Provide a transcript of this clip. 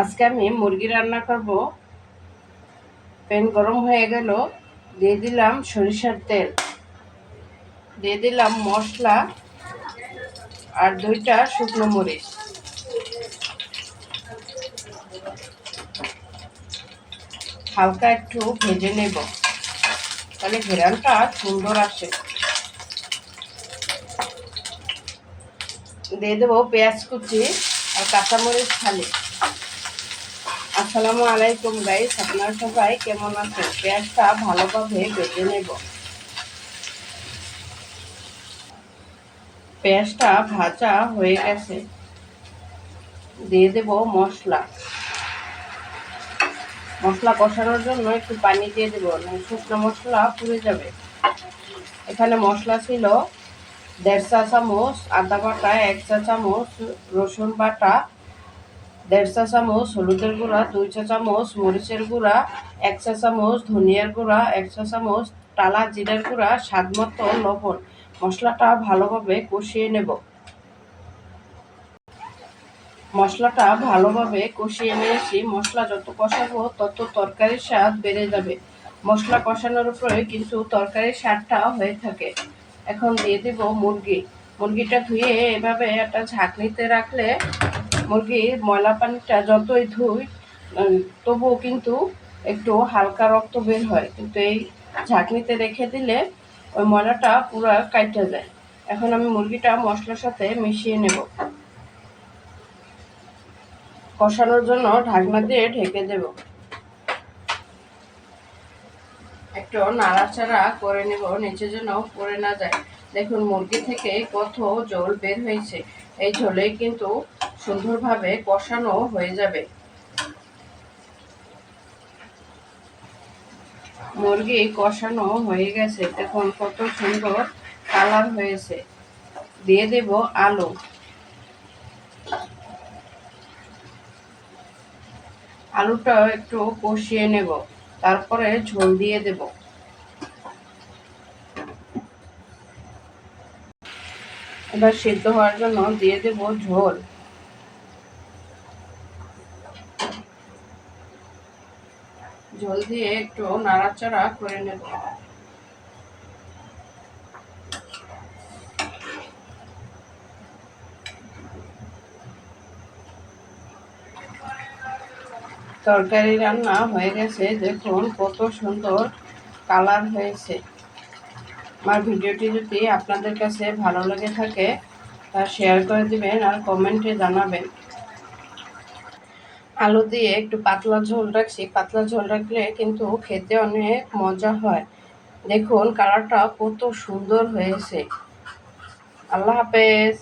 আজকে আমি মুরগি রান্না করব। প্যান গরম হয়ে গেল। দিয়ে দিলাম সরিষার তেল। দিয়ে দিলাম মশলা আর দুইটা শুকনো মরিচ। হালকা একটু ভেজে নেব। তাহলে ঘেরানটা সুন্দর আসে। দিয়ে দেবো পেঁয়াজ কুচি আর কাঁচামরিচ খালি। আসসালামু আলাইকুম গাইস আপনারা সবাই কেমন আছেন? পেঁয়াজটা ভালোভাবে বেজে নেব। পেঁয়াজটা ভাজা হয়ে গেছে। দিয়ে দেব মশলা। মশলা কষানোর জন্য একটু পানি দিয়ে দেবো শুকনো মশলা পুড়ে যাবে। এখানে মশলা ছিল দেড় চা চামচ, আদা বাটা এক চা চামচ, রসুন বাটা দেড় চা চামচ হলুদের গুঁড়া দুই চা চামচ মরিচের গুঁড়া এক চা চামচ ধনিয়ার গুঁড়া এক চা চামচ টালা জিরার গুঁড়া, স্বাদ মতো লবণ। মশলাটা ভালোভাবে কষিয়ে নেব। মশলাটা ভালোভাবে কষিয়ে নিয়েছি। মশলা যত কষাবো তত তরকারির স্বাদ বেড়ে যাবে। মশলা কষানোর উপরে কিন্তু তরকারির স্বাদটা হয়ে থাকে। এখন দিয়ে দেব মুরগি। মুরগিটা ধুয়ে এভাবে একটা ঝাঁকনিতে রাখলে মুরগির ময়লা পানিটা যতই ধুই তবুও কিন্তু একটু হালকা রক্ত বের হয়। কিন্তু এই ঝাঁকনিতে রেখে দিলে ওই ময়লাটা পুরো কাইটে যায়। এখন আমি মুরগিটা মশলার সাথে মিশিয়ে নেব। কষানোর জন্য ঢাকনা দিয়ে ঢেকে দেব। একটু নাড়াচাড়া করে নেব, নিচে যেন পড়ে না যায়। দেখুন, মুরগি থেকে কত জল বের হয়েছে। এই ঝোলে কিন্তু সুন্দরভাবে কষানো হয়ে যাবে। মুরগি কষানো হয়ে গেছে। দেখুন কত সুন্দর কালার হয়েছে। দিয়ে দেব আলু। আলুটা একটু কষিয়ে নেব। তারপরে ঝোল দিয়ে দেব। এবার সিদ্ধ হওয়ার জন্য দিয়ে দেব ঝোল। ঝোল দিয়ে একটু নাড়াচাড়া করে নেব। তরকারি রান্না হয়ে গেছে। দেখুন কত সুন্দর কালার হয়েছে। আমার ভিডিওটি যদি আপনাদের কাছে ভালো লেগে থাকে, তা শেয়ার করে দিবেন আর কমেন্টে জানাবেন। আলু দিয়ে একটু পাতলা ঝোল রাখছি, পাতলা ঝোল রাখলে কিন্তু খেতে অনেক মজা হয়। দেখুন, কালারটা কত সুন্দর হয়েছে। আল্লাহ হাফেজ।